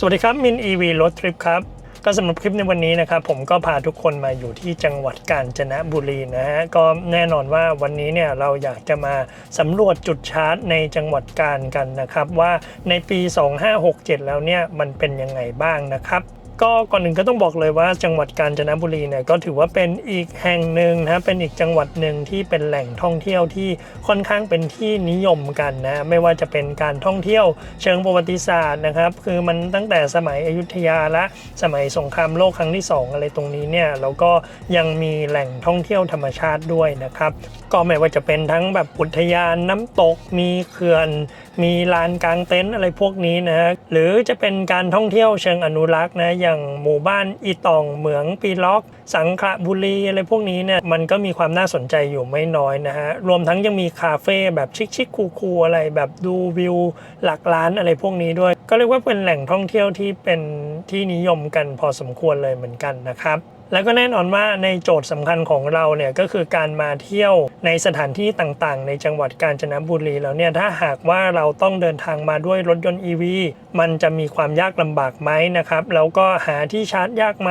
สวัสดีครับ มิน EV รถทริปครับ ก็สำหรับคลิปในวันนี้นะครับ ผมก็พาทุกคนมาอยู่ที่จังหวัดกาญจนบุรีนะฮะ ก็แน่นอนว่าวันนี้เนี่ยเราอยากจะมาสำรวจจุดชาร์จในจังหวัดกาญกันนะครับ ว่าในปี 2567 แล้วเนี่ยมันเป็นยังไงบ้างนะครับ ก็ก่อนหนึ่งก็ต้องบอกเลยว่าจังหวัดกาญจนบุรีเนี่ยก็ถือว่าเป็นอีกแห่งหนึ่งนะเป็นอีกจังหวัดหนึ่งที่เป็นแหล่งท่องเที่ยวที่ค่อนข้างเป็นที่นิยมกันนะไม่ว่าจะเป็นการท่องเที่ยวเชิงประวัติศาสตร์นะครับ คือมันตั้งแต่สมัยอยุธยาและสมัยสงครามโลกครั้งที่ 2 อะไรตรงนี้เนี่ยแล้วก็ยังมีแหล่งท่องเที่ยวธรรมชาติด้วยนะครับก็ไม่ว่าจะเป็นทั้งแบบอุทยานน้ำตกมีเขื่อน มีลานกลางเต็นท์อะไรพวกนี้นะฮะหรือจะเป็นการท่องเที่ยวเชิงอนุรักษ์นะอย่างหมู่บ้านอีตองเหมืองปีล็อก สังขละบุรีอะไรพวกนี้เนี่ยมันก็มีความน่าสนใจอยู่ไม่น้อยนะฮะรวมทั้งยังมีคาเฟ่แบบชิคๆคูลๆอะไรแบบดูวิวหลักล้านอะไรพวกนี้ด้วย ก็เรียกว่าเป็นแหล่งท่องเที่ยวที่เป็นที่นิยมกันพอสมควรเลยเหมือนกันนะครับ แล้วก็แน่นอนว่าในโจทย์สำคัญของเราเนี่ยก็คือการมาเที่ยวในสถานที่ต่างๆ ในจังหวัดกาญจนบุรีแล้วเนี่ยถ้าหากว่าเราต้องเดินทางมาด้วยรถยนต์ EV มันจะมีความยากลำบากไหมนะครับแล้วก็หาที่ชาร์จยากไหม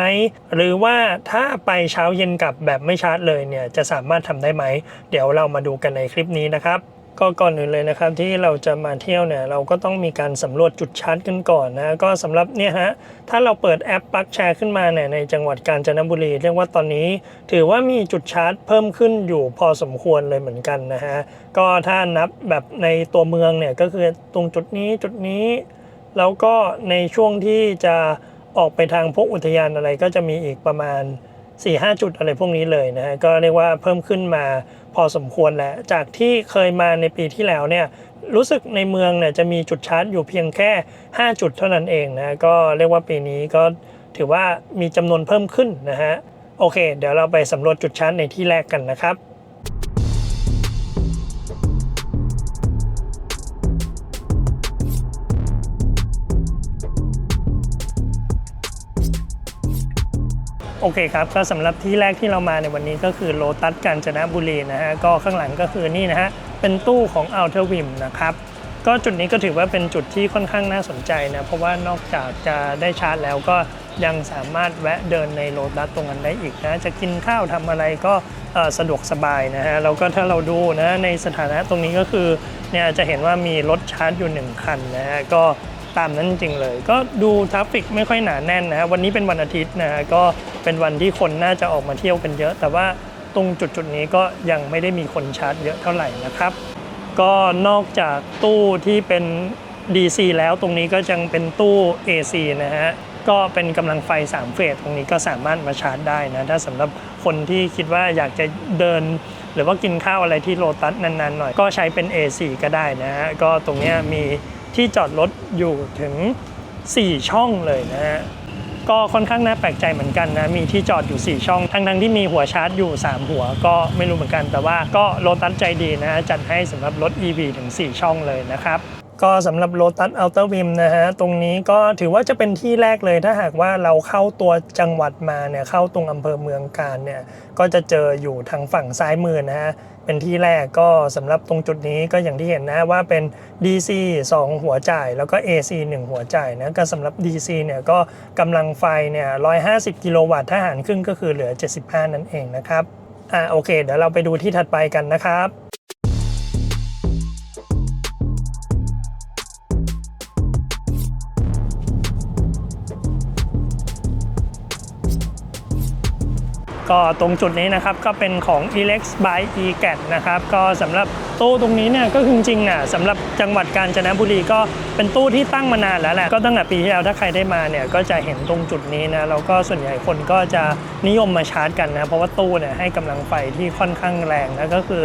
หรือว่าถ้าไปเช้าเย็นกลับแบบไม่ชาร์จเลยเนี่ยจะสามารถทำได้ไหม เดี๋ยวเรามาดูกันในคลิปนี้นะครับ ก็ก่อนอื่นเลยนะครับที่เราจะมาเที่ยวเนี่ยเราก็ต้องมีการสำรวจจุดชาร์จกันก่อนนะก็สำหรับเนี่ยฮะถ้าเราเปิดแอปปลั๊กแชร์ขึ้นมาเนี่ยในจังหวัดกาญจนบุรี เรียกว่าตอนนี้ ถือว่ามีจุดชาร์จเพิ่มขึ้นอยู่พอสมควรเลยเหมือนกันนะฮะก็ถ้านับแบบในตัวเมืองเนี่ยก็คือตรงจุดนี้จุดนี้ แล้วก็ในช่วงที่จะออกไปทางพวกอุทยานอะไรก็จะมีอีกประมาณ 4-5หจุดอะไรพวกนี้เลยนะฮะก็เรียกว่าเพิ่มขึ้นมาพอสมควรแล้ว จากที่เคยมาในปีที่แล้วเนี่ยรู้สึกในเมืองเนี่ยจะมีจุดชาร์จอยู่เพียงแค่ 5 จุดเท่านั้นเองนะก็เรียกว่าปีนี้ก็ถือว่ามีจำนวนเพิ่มขึ้นนะฮะโอเค เดี๋ยวเราไปสำรวจจุดชาร์จในที่แรกกันนะครับ โอเคครับ ก็สำหรับที่แรกที่เรามาในวันนี้ก็คือโลตัสกาญจนบุรีนะฮะ ก็ข้างหลังก็คือนี่นะฮะ เป็นตู้ของอัลเทอร์วิมนะครับ ก็จุดนี้ก็ถือว่าเป็นจุดที่ค่อนข้างน่าสนใจนะ เพราะว่านอกจากจะได้ชาร์จแล้วก็ยังสามารถแวะเดินในโลตัสตรงนั้นได้อีกนะ จะกินข้าวทำอะไรก็สะดวกสบายนะฮะ แล้วก็ถ้าเราดูนะในสถานะตรงนี้ก็คือเนี่ยจะเห็นว่ามีรถชาร์จอยู่หนึ่งคันนะฮะ ก็ ตามนั้นจริงเลย ก็ดูทราฟฟิกไม่ค่อยหนาแน่นนะฮะวันนี้เป็นวันอาทิตย์นะฮะก็เป็นวันที่คนน่าจะออกมาเที่ยวกันเยอะ แต่ว่าตรงจุดๆนี้ก็ยังไม่ได้มีคนชาร์จเยอะเท่าไหร่นะครับ ก็นอกจากตู้ที่เป็น DC แล้วตรงนี้ก็ยังเป็นตู้ AC นะฮะก็เป็นกำลังไฟ 3 เฟสตรงนี้ก็สามารถมาชาร์จได้นะ ถ้าสำหรับคนที่คิดว่าอยากจะเดิน หรือว่ากินข้าวอะไรที่โลตัสนานๆหน่อย ก็ใช้เป็น AC ก็ได้นะฮะก็ตรงนี้มี ที่จอดรถอยู่ถึง 4 ช่องเลยนะฮะก็ค่อนข้างน่าแปลกใจเหมือนกันนะ มีที่จอดอยู่ 4 ช่อง ทั้งทั้งที่มีหัวชาร์จอยู่ 3 หัว ก็ไม่รู้เหมือนกัน แต่ว่าก็โลตัสใจดีนะฮะจัดให้สำหรับรถ EV ถึง 4 ช่องเลยนะครับ ก็สำหรับโ o ตัสอัลเตอร์วิมนะฮะ ตรงนี้ก็ถือว่าจะเป็นที่แรกเลยถ้าหากว่าเราเข้าตัวจังหวัดมาเนี่ย เข้าตรงอำเภอเมืองการเนี่ย ก็จะเจออยู่ทางฝั่งซ้ายมือนะฮะ เป็นที่แรกก็สำหรับตรงจุดนี้ก็อย่างที่เห็นนะว่าเป็น DC 2 หัวจ่าย แล้วก็ AC 1 หัวจ่ายนะ ก็สำหรับ DC เนี่ยก็กำลังไฟเนี่ย 150 กิโลวัตต์ถ้าหารครึ่งก็คือเหลือ 75 นั่นเองนะครับ อ่าโอเค เดี๋ยวเราไปดูที่ถัดไปกันนะครับ ก็ตรงจุดนี้นะครับก็เป็นของ Elex by e g a t นะครับก็สำหรับตู้ตรงนี้เนี่ยก็คือจริงๆอะสำหรับจังหวัดกาญจนบุรีก็เป็นตู้ที่ตั้งมานานแล้วแหละก็ตั้งแต่ปีที่แล้วถ้าใครได้มาเนี่ยก็จะเห็นตรงจุดนี้นะแล้วก็ส่วนใหญ่คนก็จะนิยมมาชาร์จกันนะเพราะว่าตู้เนี่ยให้กำลังไฟที่ค่อนข้างแรงนะก็คือ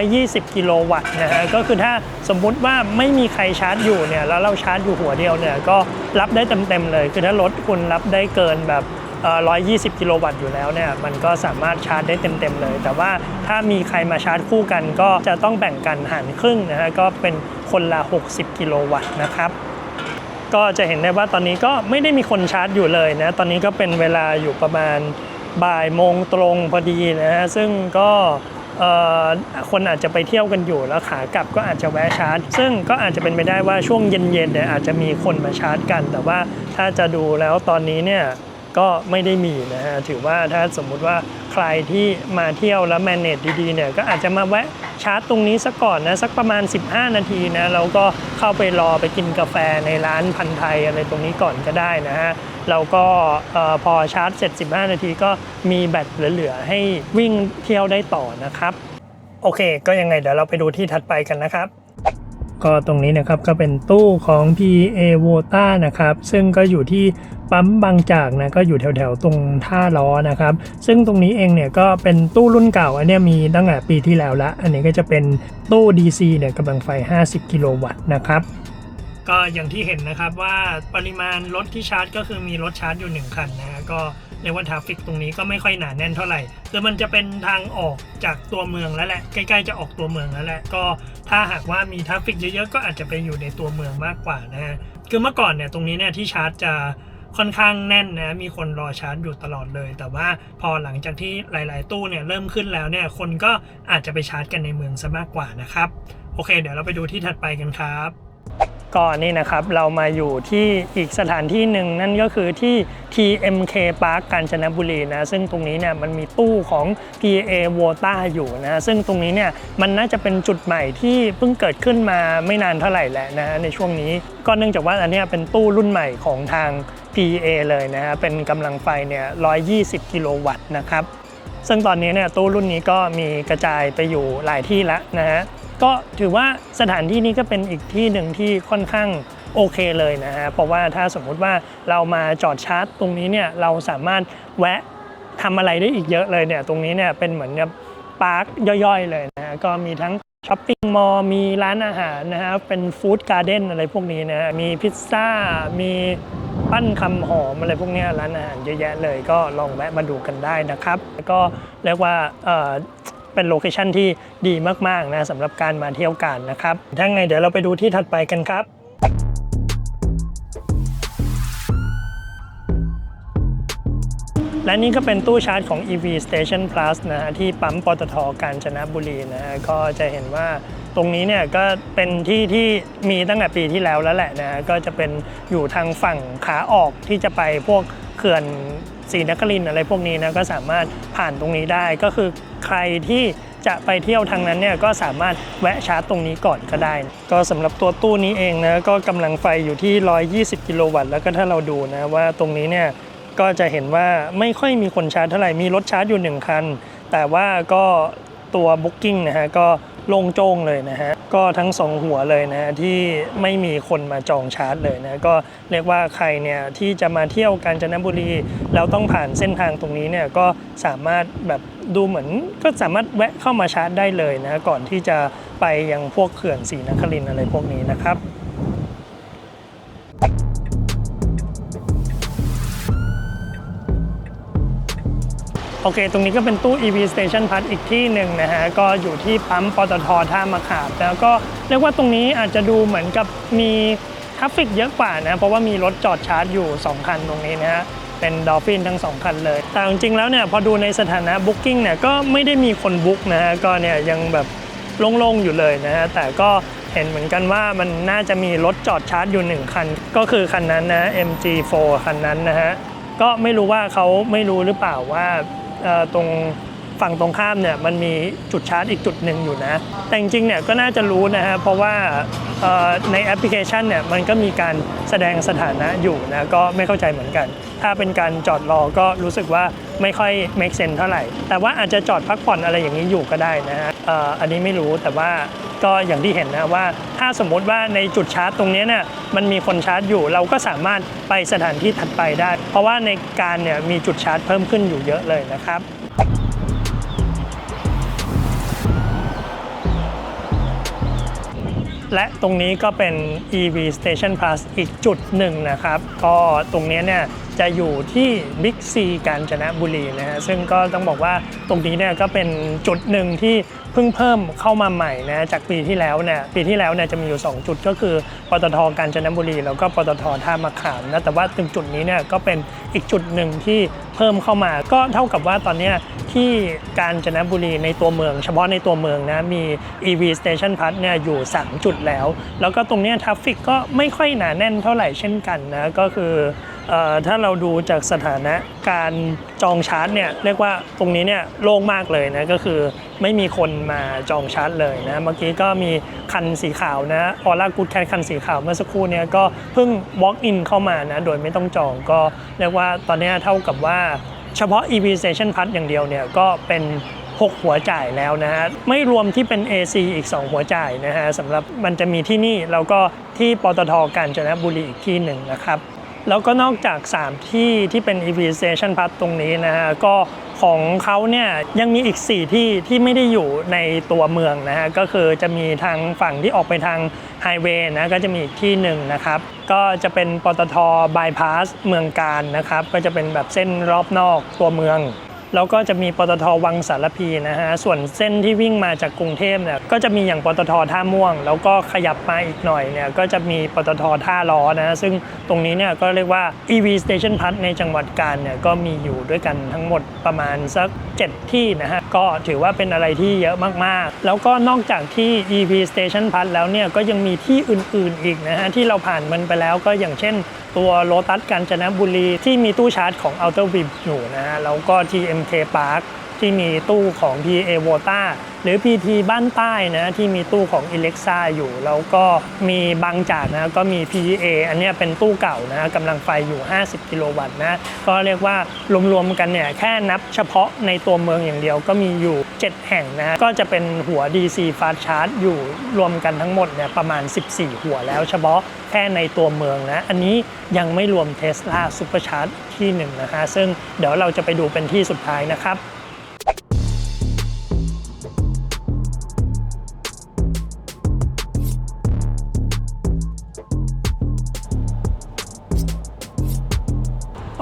120 กิโลวัตต์นะฮะก็คือถ้าสมมุติว่าไม่มีใครชาร์จอยู่เนี่ยแล้วเราชาร์จอยู่หัวเดียวเนี่ยก็รับได้เต็มๆเลย คือถ้ารถคุณรับได้เกินแบบ 120 กิโลวัตต์อยู่แล้วเนี่ยมันก็สามารถชาร์จได้เต็มๆเลย แต่ว่าถ้ามีใครมาชาร์จคู่กันก็จะต้องแบ่งกันหารครึ่งนะฮะก็เป็นคนละ 60 กิโลวัตต์นะครับก็จะเห็นได้ว่าตอนนี้ก็ไม่ได้มีคนชาร์จอยู่เลยนะ ตอนนี้ก็เป็นเวลาอยู่ประมาณบ่ายโมงตรงพอดีนะฮะ ซึ่งก็คนอาจจะไปเที่ยวกันอยู่แล้วขากลับก็อาจจะแวะชาร์จ ซึ่งก็อาจจะเป็นไปได้ว่าช่วงเย็นๆเนี่ยอาจจะมีคนมาชาร์จกัน แต่ว่าถ้าจะดูแล้วตอนนี้เนี่ย ก็ไม่ได้มีนะฮะถือว่าถ้าสมมุติว่าใครที่มาเที่ยวแล้วแมเนจดีๆเนี่ยก็อาจจะมาแวะชาร์จตรงนี้สักก่อนนะสักประมาณ 15 นาทีนะแล้วก็เข้าไปรอไปกินกาแฟในร้านพันไทยอะไรตรงนี้ก่อนก็ได้นะฮะแล้วก็พอชาร์จเสร็จ 15 นาทีก็มีแบตเหลือๆให้วิ่งเที่ยวได้ต่อนะครับ โอเค ก็ยังไงเดี๋ยวเราไปดูที่ถัดไปกันนะครับ ก็ตรงนี้นะครับก็เป็นตู้ของ PA v o t a นะครับ ซึ่งก็อยู่ที่ปั๊มบางจากนะก็อยู่แถวๆตรงท่าล้อนะครับ ซึ่งตรงนี้เองเนี่ยก็เป็นตู้รุ่นเก่าอันเนี้ยมีตั้งแต่ปีที่แล้วละอันนี้ก็จะเป็นตู้ DC เนี่ยกำลังไฟ 50 กิโลวัตต์นะครับก็อย่างที่เห็นนะครับว่าปริมาณรถที่ชาร์จก็คือมีรถชาร์จอยู่ 1 คันนะฮะก็ เรียกว่าทราฟิกตรงนี้ก็ไม่ค่อยหนาแน่นเท่าไหร่คือมันจะเป็นทางออกจากตัวเมืองแล้วแหละใกล้ๆจะออกตัวเมืองแล้วแหละก็ถ้าหากว่ามีทราฟฟิกเยอะๆก็อาจจะไปอยู่ในตัวเมืองมากกว่านะฮะคือเมื่อก่อนเนี่ยตรงนี้เนี่ยที่ชาร์จจะค่อนข้างแน่นนะมีคนรอชาร์จอยู่ตลอดเลย แต่ว่าพอหลังจากที่หลาย ๆ ตู้เนี่ยเริ่มขึ้นแล้วเนี่ยคนก็อาจจะไปชาร์จกันในเมืองซะมากกว่านะครับโอเค เดี๋ยวเราไปดูที่ถัดไปกันครับ ก็นี่นะครับเรามาอยู่ที่อีกสถานที่หนึ่งนั่นก็คือที่ TMK Park กาญจนบุรีนะซึ่งตรงนี้เนี่ยมันมีตู้ของ PA v o t a อยู่นะซึ่งตรงนี้เนี่ยมันน่าจะเป็นจุดใหม่ที่เพิ่งเกิดขึ้นมาไม่นานเท่าไหร่แหละนะในช่วงนี้ก็เนื่องจากว่าอันนี้เป็นตู้รุ่นใหม่ของทาง PA เลยนะฮะเป็นกำลังไฟเนี่ย 120 กิโลวัตต์นะครับซึ่งตอนนี้เนี่ยตู้รุ่นนี้ก็มีกระจายไปอยู่หลายที่แล้วนะฮะ ก็ถือว่าสถานที่นี้ก็เป็นอีกที่หนึ่งที่ค่อนข้างโอเคเลยนะฮะ เพราะว่าถ้าสมมุติว่าเรามาจอดชาร์จตรงนี้เนี่ยเราสามารถแวะทำอะไรได้อีกเยอะเลยเนี่ยตรงนี้เนี่ยเป็นเหมือนกับปาร์คย่อยๆ เลยนะฮะก็มีทั้งช้อปปิ้งมอลล์มีร้านอาหารนะฮะเป็นฟู้ดการ์เด้นอะไรพวกนี้นะฮะมีพิซซ่ามีปั้นคำหอมอะไรพวกนี้ร้านอาหารเยอะแยะเลยก็ลองแวะมาดูกันได้นะครับแล้วก็เรียกว่า เป็นโลเคชันที่ดีมากๆนะสำหรับการมาเที่ยวกันนะครับถ้าไงเดี๋ยวเราไปดูที่ถัดไปกันครับและนี่ก็เป็นตู้ชาร์จของ EV Station Plus นะฮะที่ปั๊มปตทกาญจนบุรีนะฮะก็จะเห็นว่าตรงนี้เนี่ยก็เป็นที่ที่มีตั้งแต่ปีที่แล้วแล้วแหละนะฮะก็จะเป็นอยู่ทางฝั่งขาออกที่จะไปพวก เขื่อนศรีนครินอะไรพวกนี้นะก็สามารถผ่านตรงนี้ได้ก็คือใครที่จะไปเที่ยวทางนั้นเนี่ยก็สามารถแวะชาร์จตรงนี้ก่อนก็ได้ ก็สำหรับตัวตู้นี้เองนะก็กำลังไฟอยู่ที่ 120 กิโลวัตต์ แล้วก็ถ้าเราดูนะว่าตรงนี้เนี่ยก็จะเห็นว่าไม่ค่อยมีคนชาร์จเท่าไหร่มีรถชาร์จอยู่ 1 คัน แต่ว่าก็ตัว Booking นะฮะก็โล่งโจ้งเลยนะฮะ ก็ทั้งสองหัวเลยนะที่ไม่มีคนมาจองชาร์จเลยนะก็เรียกว่าใครเนี่ยที่จะมาเที่ยวกาญจนบุรีแล้วต้องผ่านเส้นทางตรงนี้เนี่ยก็สามารถแบบดูเหมือนก็สามารถแวะเข้ามาชาร์จได้เลยนะก่อนที่จะไปยังพวกเขื่อนศรีนครินอะไรพวกนี้นะครับ เค ตรงนี้ก็เป็นตู้ EV Station Plus อีกที่หนึ่งนะฮะ ก็อยู่ที่ปั๊มปตทท่ามะขามแล้วก็เรียกว่าตรงนี้อาจจะดูเหมือนกับมีทราฟฟิกเยอะกว่านะ เพราะว่ามีรถจอดชาร์จอยู่ 2 คันตรงนี้นะฮะเป็นดอฟฟินทั้ง 2 คันเลย แต่จริงๆแล้วเนี่ยพอดูในสถานะ Booking เนี่ยก็ไม่ได้มีคนบุ๊กนะฮะ ก็เนี่ยยังแบบโล่งๆอยู่เลยนะฮะ แต่ก็เห็นเหมือนกันว่ามันน่าจะมีรถจอดชาร์จอยู่ 1 คัน ก็คือคันนั้นนะ MG4 คันนั้นนะฮะ ก็ไม่รู้ว่าเขาไม่รู้หรือเปล่าว่า ตรงฝั่งตรงข้ามเนี่ยมันมีจุดชาร์จอีกจุดหนึ่งอยู่นะ แต่จริงๆเนี่ยก็น่าจะรู้นะฮะเพราะว่าในแอปพลิเคชันเนี่ยมันก็มีการแสดงสถานะอยู่นะก็ไม่เข้าใจเหมือนกัน ถ้าเป็นการจอดรอก็รู้สึกว่าไม่ค่อย make sense เท่าไหร่ แต่ว่าอาจจะจอดพักผ่อนอะไรอย่างนี้อยู่ก็ได้นะฮะอันนี้ไม่รู้แต่ว่า ก็อย่างที่เห็นนะว่าถ้าสมมติว่าในจุดชาร์จตรงนี้เนี่ยมันมีคนชาร์จอยู่ เราก็สามารถไปสถานที่ถัดไปได้ เพราะว่าในการเนี่ยมีจุดชาร์จเพิ่มขึ้นอยู่เยอะเลยนะครับและตรงนี้ก็เป็น EV Station Plus อีกจุดหนึ่งนะครับ ก็ตรงนี้เนี่ย จะอยู่ที่บิ๊กซีกาญจนบุรีนะฮะซึ่งก็ต้องบอกว่าตรงนี้เนี่ยก็เป็นจุดหนึ่งที่เพิ่งเพิ่มเข้ามาใหม่นะจากปีที่แล้วเนี่ยปีที่แล้วเนี่ยจะมีอยู่ 2 จุดก็คือปตทกาญจนบุรี แล้วก็ปตทท่ามะขามนะแต่ว่าตรงจุดนี้เนี่ยก็เป็นอีกจุดหนึ่งที่เพิ่มเข้ามา ก็เท่ากับว่าตอนนี้ที่กาญจนบุรีในตัวเมือง เฉพาะในตัวเมืองนะมี EV Station Plus เนี่ยอยู่ 3 จุดแล้ว แล้วก็ตรงนี้ทราฟฟิกก็ไม่ค่อยหนาแน่นเท่าไหร่เช่นกันนะก็คือ ถ้าเราดูจากสถานะการจองชาร์จเนี่ยเรียกว่าตรงนี้เนี่ยโล่งมากเลยนะก็คือไม่มีคนมาจองชาร์จเลยนะเมื่อกี้ก็มีคันสีขาวนะออร่ากูดแคทคันสีขาวเมื่อสักครู่เนี่ยก็เพิ่ง walk in เข้ามานะโดยไม่ต้องจองก็เรียกว่าตอนนี้เท่ากับว่าเฉพาะ EV Station Plus อย่างเดียวเนี่ยก็เป็น6หัวจ่ายแล้วนะฮะไม่รวมที่เป็น AC อีก 2 หัวจ่ายนะฮะสำหรับมันจะมีที่นี่แล้วก็ที่ปตทกาญจนบุรีอีกที่หนึ่งนะครับ แล้วก็นอกจาก 3 ที่ที่เป็น EV Station Park ตรงนี้นะฮะก็ของเขาเนี่ยยังมีอีก 4 ที่ที่ไม่ได้อยู่ในตัวเมืองนะฮะก็คือจะมีทางฝั่งที่ออกไปทางไฮเวย์นะก็จะมีอีกที่หนึ่งนะครับ ก็จะเป็นปตทบายพาสเมืองการนะครับ ก็จะเป็นแบบเส้นรอบนอกตัวเมือง แล้วก็จะมีปตทวังสารพีนะฮะส่วนเส้นที่วิ่งมาจากกรุงเทพเนี่ยก็จะมีอย่างปตทท่าม่วง แล้วก็ขยับมาอีกหน่อยเนี่ยก็จะมีปตทท่าล้อนะซึ่งตรงนี้เนี่ยก็เรียกว่า EV Station Plus ในจังหวัดกาญเนี่ยก็มีอยู่ด้วยกันทั้งหมดประมาณสัก 7 ที่นะฮะก็ถือว่าเป็นอะไรที่เยอะมากๆ แล้วก็นอกจากที่ EV Station Plus แล้วเนี่ยก็ยังมีที่อื่นๆอีกนะฮะที่เราผ่านมันไปแล้วก็อย่างเช่นตัวโลตัสกาญจนบุรีที่มีตู้ชาร์จของ Outer w i m อยู่นะฮะแล้วก็ TMK Park ที่มีตู้ของ PA v o t a หรือ PT บ้านใต้นะที่มีตู้ของ Alexa อยู่ แล้วก็มีบางจากนะก็มี PA อันนี้เป็นตู้เก่านะกำลังไฟอยู่ 50 กิโลวัตต์นะก็เรียกว่ารวมๆกันเนี่ยแค่นับเฉพาะในตัวเมืองอย่างเดียวก็มีอยู่ 7 แห่งนะฮะก็จะเป็นหัว DC Fast Charge อยู่รวมกันทั้งหมดเนี่ยประมาณ 14 หัวแล้วเฉพาะแค่ในตัวเมืองนะอันนี้ยังไม่รวม Tesla Supercharge ที่หนึ่งนะฮะซึ่งเดี๋ยวเราจะไปดูเป็นที่สุดท้ายนะครับ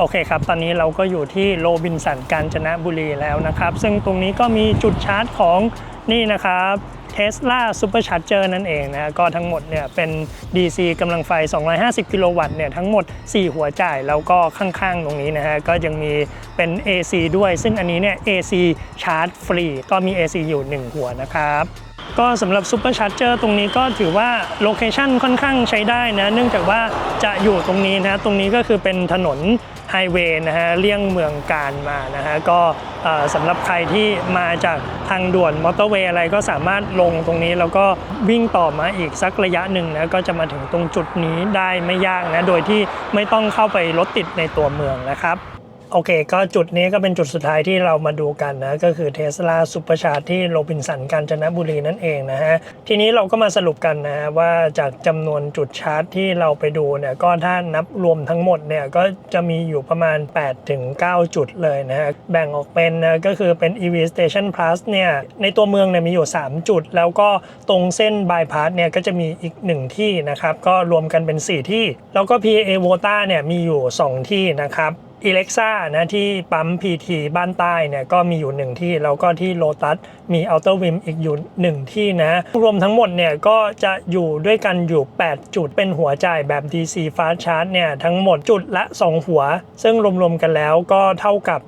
โอเคครับ ตอนนี้เราก็อยู่ที่โรบินสันกาญจนบุรีแล้วนะครับ ซึ่งตรงนี้ก็มีจุดชาร์จของนี่นะครับ Tesla Supercharger นั่นเองนะก็ทั้งหมดเนี่ยเป็น DC กำลังไฟ 250 กิโลวัตต์เนี่ยทั้งหมด 4 หัวจ่ายแล้วก็ข้างๆ ตรงนี้นะฮะก็ยังมีเป็น AC ด้วย ซึ่งอันนี้เนี่ย AC ชาร์จฟรี ก็มี AC อยู่ 1 หัวนะครับ ก็สำหรับ Super Charger ตรงนี้ก็ถือว่าโลเคชันค่อนข้างใช้ได้นะเนื่องจากว่าจะอยู่ตรงนี้นะตรงนี้ก็คือเป็นถนนไฮเวย์นะฮะเลี่ยงเมืองการมานะฮะก็สำหรับใครที่มาจากทางด่วนมอเตอร์เวย์อะไรก็สามารถลงตรงนี้แล้วก็วิ่งต่อมาอีกสักระยะหนึ่งนะก็จะมาถึงตรงจุดนี้ได้ไม่ยากนะโดยที่ไม่ต้องเข้าไปรถติดในตัวเมืองนะครับ โอเค ก็จุดนี้ก็เป็นจุดสุดท้ายที่เรามาดูกันนะ ก็คือ Tesla Supercharge ที่โรบินสันกาญจนบุรีนั่นเองนะฮะ ทีนี้เราก็มาสรุปกันนะฮะว่าจากจำนวนจุดชาร์จที่เราไปดูเนี่ย ก็ถ้านับรวมทั้งหมดเนี่ย ก็จะมีอยู่ประมาณ 8 ถึง 9 จุดเลยนะฮะ แบ่งออกเป็นนะก็คือเป็น EV Station Plus เนี่ย ในตัวเมืองเนี่ยมีอยู่ 3 จุด แล้วก็ตรงเส้นบายพาสเนี่ยก็จะมีอีก 1 ที่นะครับ ก็รวมกันเป็น 4 ที่ แล้วก็ PA v o t a เนี่ยมีอยู่ 2 ที่นะครับ อิเล็กซ่านะที่ปั๊ม PT บ้านใต้เนี่ยก็มีอยู่หนึ่งที่ แล้วก็ที่โลตัสมีอัลเตอร์วิมอีกอยู่หนึ่งที่นะ รวมทั้งหมดเนี่ยก็จะอยู่ด้วยกันอยู่ 8 จุดเป็นหัวจ่ายแบบ DC Fast Charge เนี่ยทั้งหมดจุดละ 2 หัว ซึ่งรวมๆกันแล้วก็เท่ากับ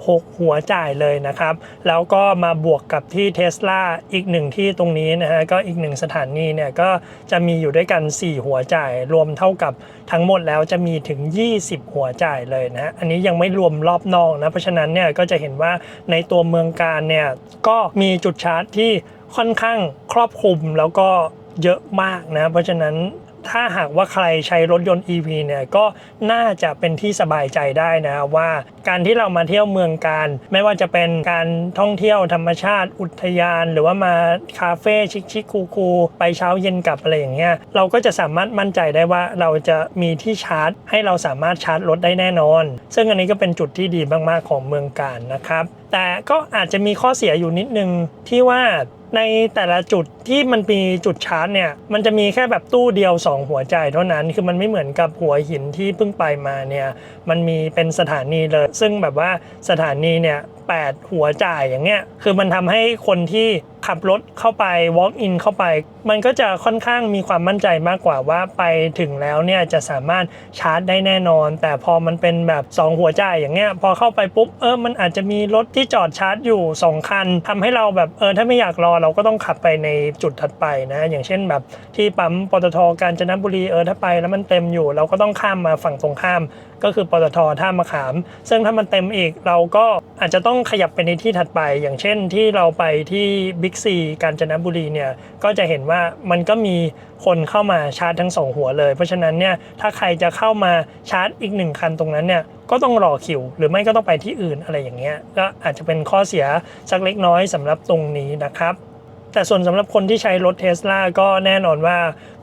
16 หัวจ่ายเลยนะครับ แล้วก็มาบวกกับที่เท s l a อีกหนึ่งที่ตรงนี้นะฮะก็อีกหนึ่งสถานีเนี่ยก็จะมีอยู่ด้วยกัน 4 หัวจ่าย รวมเท่ากับทั้งหมดแล้วจะมีถึง 20 หัวจ่ายเลยนะอันนี้ยังไม่รวมรอบนอกนะเพราะฉะนั้นเนี่ยก็จะเห็นว่าในตัวเมืองการเนี่ยก็มีจุดชาร์จที่ค่อนข้างครอบคลุมแล้วก็เยอะมากนะเพราะฉะนั้น ถ้าหากว่าใครใช้รถยนต์ EV เนี่ยก็น่าจะเป็นที่สบายใจได้นะว่าการที่เรามาเที่ยวเมืองการ ไม่ว่าจะเป็นการท่องเที่ยวธรรมชาติอุทยาน หรือว่ามาคาเฟ่ชิคๆคูลๆไปเช้าเย็นกลับอะไรอย่างเงี้ยเราก็จะสามารถมั่นใจได้ว่าเราจะมีที่ชาร์จ ให้เราสามารถชาร์จรถได้แน่นอน ซึ่งอันนี้ก็เป็นจุดที่ดีมากๆของเมืองการนะครับแต่ก็อาจจะมีข้อเสียอยู่นิดนึงที่ว่า ในแต่ละจุดที่มันมีจุดชาร์จเนี่ย มันจะมีแค่แบบตู้เดียว 2 หัวใจเท่านั้น คือมันไม่เหมือนกับหัวหินที่เพิ่งไปมาเนี่ย มันมีเป็นสถานีเลย ซึ่งแบบว่าสถานีเนี่ย แปดหัวจ่ายอย่างเงี้ย คือมันทำให้คนที่ขับรถเข้าไป walk in เข้าไป มันก็จะค่อนข้างมีความมั่นใจมากกว่าว่าไปถึงแล้วเนี่ยจะสามารถชาร์จได้แน่นอน แต่พอมันเป็นแบบ 2 หัวจ่ายอย่างเงี้ย พอเข้าไปปุ๊บ เออ มันอาจจะมีรถที่จอดชาร์จอยู่ 2 คันทำให้เราแบบเออถ้าไม่อยากรอเราก็ต้องขับไปในจุดถัดไปนะ อย่างเช่นแบบที่ปั๊มปตทกาญจนบุรีเออถ้าไปแล้วมันเต็มอยู่ เราก็ต้องข้ามมาฝั่งตรงข้าม ก็คือปตทท่ามะขาม ซึ่งถ้ามันเต็มอีกเราก็อาจจะต้องขยับไปในที่ถัดไป อย่างเช่นที่เราไปที่บิ๊กซีกาญจนบุรีเนี่ยก็จะเห็นว่ามันก็มีคนเข้ามาชาร์จทั้งสองหัวเลย เพราะฉะนั้นเนี่ยถ้าใครจะเข้ามาชาร์จอีกหนึ่งคันตรงนั้นเนี่ยก็ต้องรอคิว หรือไม่ก็ต้องไปที่อื่นอะไรอย่างเงี้ยก็อาจจะเป็นข้อเสียสักเล็กน้อยสำหรับตรงนี้นะครับ แต่ส่วนสำหรับคนที่ใช้รถเทสลาก็แน่นอนว่า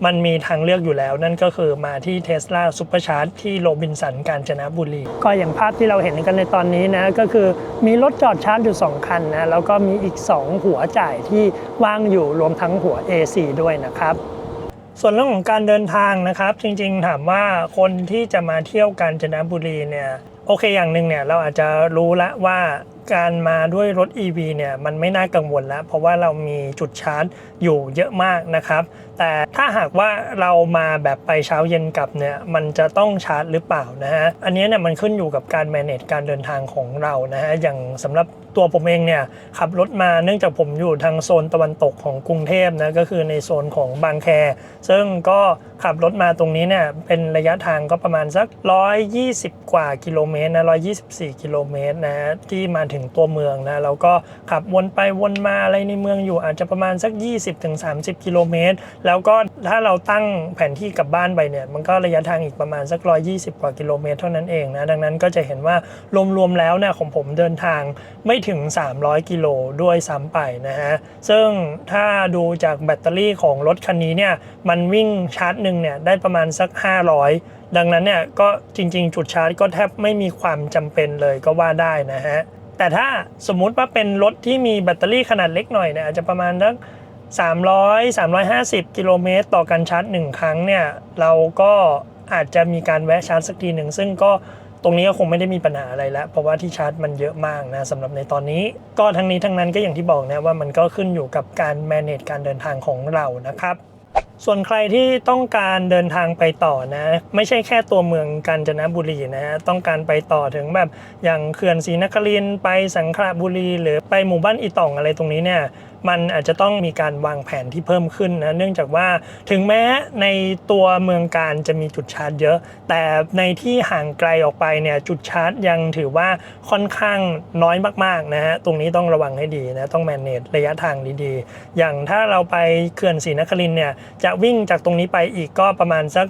มันมีทางเลือกอยู่แล้ว นั่นก็คือมาที่เทสลาซูเปอร์ชาร์จที่โรบินสันกาญจนบุรี ก็อย่างภาพที่เราเห็นกันในตอนนี้นะ ก็คือมีรถจอดชาร์จอยู่ 2 คันนะ แล้วก็มีอีก 2 หัวจ่ายที่ว่างอยู่รวมทั้งหัว AC ด้วยนะครับส่วนเรื่องของการเดินทางนะครับ จริงๆถามว่าคนที่จะมาเที่ยวกาญจนบุรีเนี่ยโอเคอย่างหนึ่งเนี่ยเราอาจจะรู้ละว่า การมาด้วยรถ EV เนี่ยมันไม่น่ากังวลแล้ว เพราะว่าเรามีจุดชาร์จอยู่เยอะมากนะครับแต่ถ้าหากว่าเรามาแบบไปเช้าเย็นกลับเนี่ยมันจะต้องชาร์จหรือเปล่านะฮะอันนี้เนี่ยมันขึ้นอยู่กับการ manage การเดินทางของเรานะฮะอย่างสำหรับตัวผมเองเนี่ยขับรถมาเนื่องจากผมอยู่ทางโซนตะวันตกของกรุงเทพนะก็คือในโซนของบางแค ซึ่งก็ขับรถมาตรงนี้เนี่ยเป็นระยะทางก็ประมาณสัก 120 กว่ากิโลเมตรนะ124 กิโลเมตรนะฮะที่มาถึงตัวเมืองนะแล้วก็ขับวนไปวนมาอะไรในเมืองอยู่อาจจะประมาณสัก 20-30 กิโลเมตรแล้วก็ถ้าเราตั้งแผนที่กลับบ้านไปเนี่ยมันก็ระยะทางอีกประมาณสัก 120 กว่ากิโลเมตรเท่านั้นเองนะดังนั้นก็จะเห็นว่ารวมๆแล้วเนี่ยของผมเดินทางไม่ถึง 300 กิโลด้วยซ้ำไปนะฮะซึ่งถ้าดูจากแบตเตอรี่ของรถคันนี้เนี่ยมันวิ่งชาร์จหนึ่งเนี่ยได้ประมาณสัก 500ดังนั้นเนี่ยก็จริง ๆ จุดชาร์จก็แทบไม่มีความจำเป็นเลยก็ว่าได้นะฮะ แต่ถ้าสมมุติว่าเป็นรถที่มีแบตเตอรี่ขนาดเล็กหน่อยเนี่ยอาจจะประมาณสัก 300 350 กิโลเมตรต่อการชาร์จ 1 ครั้งเนี่ย เราก็อาจจะมีการแวะชาร์จสักทีหนึ่ง ซึ่งก็ตรงนี้ก็คงไม่ได้มีปัญหาอะไรแล้ว เพราะว่าที่ชาร์จมันเยอะมากนะสำหรับในตอนนี้ ก็ทั้งนี้ทั้งนั้นก็อย่างที่บอกนะว่ามันก็ขึ้นอยู่กับการ manage การเดินทางของเรานะครับส่วนใครที่ต้องการเดินทางไปต่อนะ ไม่ใช่แค่ตัวเมืองกาญจนบุรีนะฮะต้องการไปต่อถึงแบบอย่างเขื่อนศรีนครินไปสังขละบุรี หรือไปหมู่บ้านอีต่องอะไรตรงนี้เนี่ย มันอาจจะต้องมีการวางแผนที่เพิ่มขึ้นนะเนื่องจากว่าถึงแม้ในตัวเมืองการจะมีจุดชาร์จเยอะ แต่ในที่ห่างไกลออกไปเนี่ยจุดชาร์จยังถือว่าค่อนข้างน้อยมากๆนะฮะตรงนี้ต้องระวังให้ดีนะต้อง manage ระยะทางดีๆ อย่างถ้าเราไปเขื่อนศรีนครินเนี่ยจะวิ่งจากตรงนี้ไปอีกก็ประมาณสัก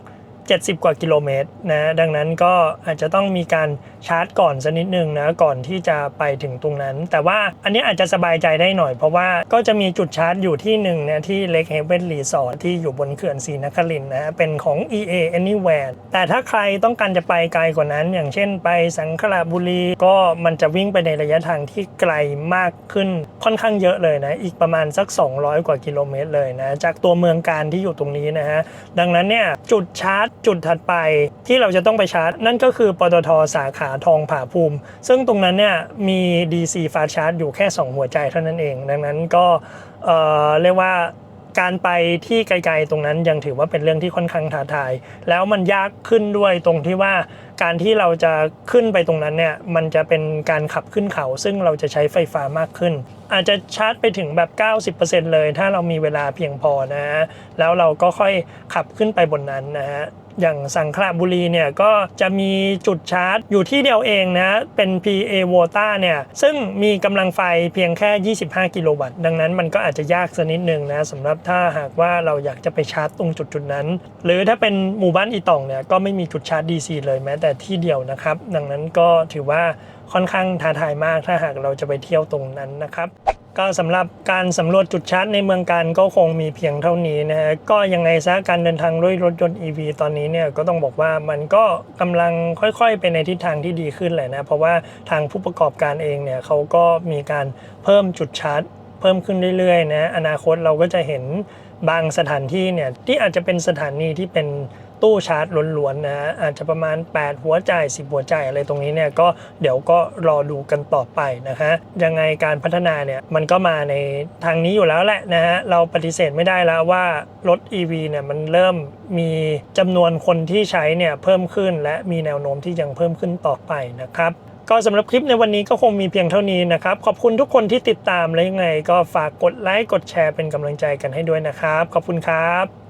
70 กว่ากิโลเมตรนะ ดังนั้นก็อาจจะต้องมีการชาร์จก่อนสักนิดนึงนะ ก่อนที่จะไปถึงตรงนั้น แต่ว่าอันนี้อาจจะสบายใจได้หน่อยเพราะว่าก็จะมีจุดชาร์จอยู่ที่หนึ่งนะที่เล็กเฮเวนรีสอร์ทที่อยู่บนเขื่อนศรีนครินนะเป็นของ EA Anywhere แต่ถ้าใครต้องการจะไปไกลกว่านั้น อย่างเช่นไปสังขละบุรีก็มันจะวิ่งไปในระยะทางที่ไกลมากขึ้นค่อนข้างเยอะเลยนะอีกประมาณสัก 200 กว่ากิโลเมตรเลยนะจากตัวเมืองการที่อยู่ตรงนี้นะฮะดังนั้นเนี่ยจุดชาร์จจุดถัดไปที่เราจะต้องไปชาร์จ นั่นก็คือปตทสาขาทองผาภูมิ ซึ่งตรงนั้นเนี่ยมี DC fast charge อยู่แค่ 2 หัวใจเท่านั้นเอง ดังนั้นก็เเรียกว่าการไปที่ไกลๆตรงนั้นยังถือว่าเป็นเรื่องที่ค่อนข้างท้าทาย แล้วมันยากขึ้นด้วยตรงที่ว่าการที่เราจะขึ้นไปตรงนั้นเนี่ยมันจะเป็นการขับขึ้นเขา ซึ่งเราจะใช้ไฟฟ้ามากขึ้น อาจจะชาร์จไปถึงแบบ 90%เลย ถ้าเรามีเวลาเพียงพอนะฮะแล้วเราก็ค่อยขับขึ้นไปบนนั้นนะฮะ อย่างสังขละบุรีเนี่ยก็จะมีจุดชาร์จอยู่ที่เดียวเองนะ เป็น PA v o t a เนี่ย ซึ่งมีกำลังไฟเพียงแค่ 25 กิโลวัตต์ ดังนั้นมันก็อาจจะยากสักนิดนึงนะสำหรับถ้าหากว่าเราอยากจะไปชาร์จตรงจุดจุดนั้น หรือถ้าเป็นหมู่บ้านอีตองเนี่ยก็ไม่มีจุดชาร์จ DC เลยแม้แต่ที่เดียวนะครับ ดังนั้นก็ถือว่าค่อนข้างท้าทายมากถ้าหากเราจะไปเที่ยวตรงนั้นนะครับ ก็สำหรับการสำรวจจุดชาร์จในเมืองการก็คงมีเพียงเท่านี้นะฮะก็ยังไงซะการเดินทางด้วยรถยนต์ EV ตอนนี้เนี่ยก็ต้องบอกว่ามันก็กำลังค่อยๆไปในทิศทางที่ดีขึ้นแหละนะเพราะว่าทางผู้ประกอบการเองเนี่ยเขาก็มีการเพิ่มจุดชาร์จ เพิ่มขึ้นเรื่อยๆนะอนาคตเราก็จะเห็นบางสถานที่เนี่ยที่อาจจะเป็นสถานีที่เป็น ตู้ชาร์จล้วนๆนะอาจจะประมาณ 8 หัวจ่าย10 หัวจ่ายอะไรตรงนี้เนี่ยก็เดี๋ยวก็รอดูกันต่อไปนะฮะยังไงการพัฒนาเนี่ยมันก็มาในทางนี้อยู่แล้วแหละนะฮะเราปฏิเสธไม่ได้แล้วว่ารถ EV เนี่ยมันเริ่มมีจำนวนคนที่ใช้เนี่ยเพิ่มขึ้น และมีแนวโน้มที่ยังเพิ่มขึ้นต่อไปนะครับก็สำหรับคลิปในวันนี้ก็คงมีเพียงเท่านี้นะครับ ขอบคุณทุกคนที่ติดตามและยังไง ก็ฝากกดไลค์กดแชร์เป็นกำลังใจกันให้ด้วยนะครับ ขอบคุณครับ